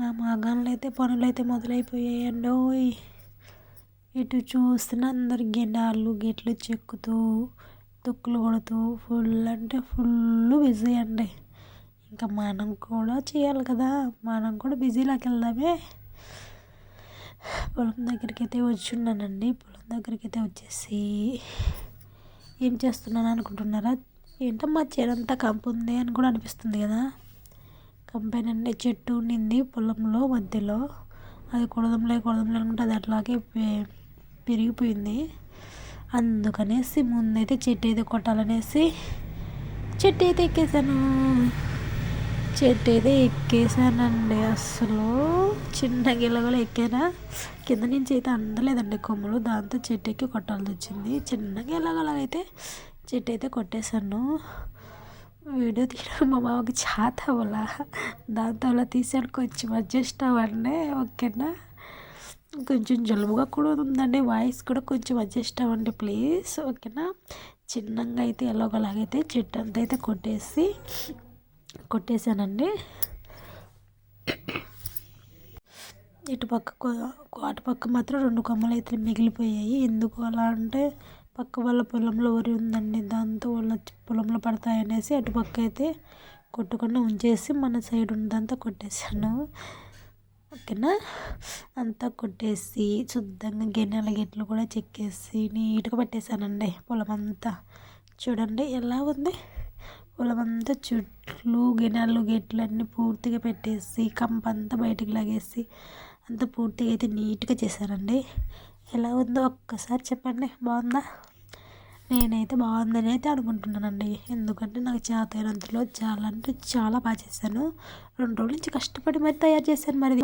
మా మాగాన్లు అయితే పనులు అయితే మొదలైపోయాయండి ఇటు చూస్తున్న అందరు గిన్నెలు గిట్లు చెక్కుతూ తుక్కులు కొడుతూ ఫుల్ అంటే ఫుల్ బిజీ అండి. ఇంకా మనం కూడా చేయాలి కదా. మనం కూడా బిజీలోకి వెళ్దామే. పొలం దగ్గరికి అయితే వచ్చి ఉన్నానండి పొలం దగ్గరికి అయితే వచ్చేసి ఏం చేస్తున్నాను అనుకుంటున్నారా? ఏంటమ్మా చేనంతా కంపు ఉంది అని కూడా అనిపిస్తుంది కదా. కంపేనండి చెట్టు ఉండింది పొలంలో మధ్యలో. అది కొడదంలే కొడదంలే అనుకుంటే అది అట్లాగే పెరిగిపోయింది. అందుకనేసి ముందైతే చెట్టు అయితే కొట్టాలనేసి చెట్టు అయితే ఎక్కేసాను. చెట్టు అయితే ఎక్కేసానండి అసలు చిన్న గిల్లగలు ఎక్కానా? కింద నుంచి అయితే అందలేదండి కొమ్మలు. దాంతో చెట్టు ఎక్కి కొట్టాల్సి వచ్చింది. చిన్న గిల్లగలగైతే చెట్టు అయితే కొట్టేశాను. వీడియో తీయడం మా మామకి చేత అవ్వాల? దాంతో అలా తీసాడు కొంచెం అడ్జస్ట్ అవ్వండి ఓకేనా? కొంచెం జలుబుగా కూడా ఉందండి వాయిస్ కూడా కొంచెం అడ్జస్ట్ అవ్వండి ప్లీజ్ ఓకేనా? చిన్నగా అయితే ఎలాగోలాగైతే చెట్టు అంతా అయితే కొట్టేసి కొట్టేశానండి ఇటు పక్క అటు పక్క మాత్రం రెండు కొమ్మలు అయితే మిగిలిపోయాయి. ఎందుకు అలా అంటే పక్క వాళ్ళ పొలంలో వరి ఉందండి దాంతో వాళ్ళ పొలంలో పడతాయనేసి అటు పక్క అయితే కొట్టకుండా ఉంచేసి మన సైడ్ ఉన్నదంతా కొట్టేశాను. ఓకేనా? అంతా కొట్టేసి శుద్ధంగా గిన్నెల గిట్లు కూడా చెక్కేసి నీట్గా పట్టేశానండి పొలం అంతా చూడండి ఎలా ఉంది? పొలం అంతా చుట్లు గిన్నెలు గిట్లు అన్నీ పూర్తిగా పెట్టేసి కంపంతా బయటికి లాగేసి అంతా పూర్తిగా అయితే నీట్గా చేశానండి. ఎలా ఉందో ఒక్కసారి చెప్పండి. బాగుందా? నేనైతే బాగుందని అయితే అనుకుంటున్నానండి. ఎందుకంటే నాకు చేతైనంతలో చాలా అంటే చాలా బాగా చేశాను. రెండు రోజుల నుంచి కష్టపడి మరి తయారు చేశాను మరి.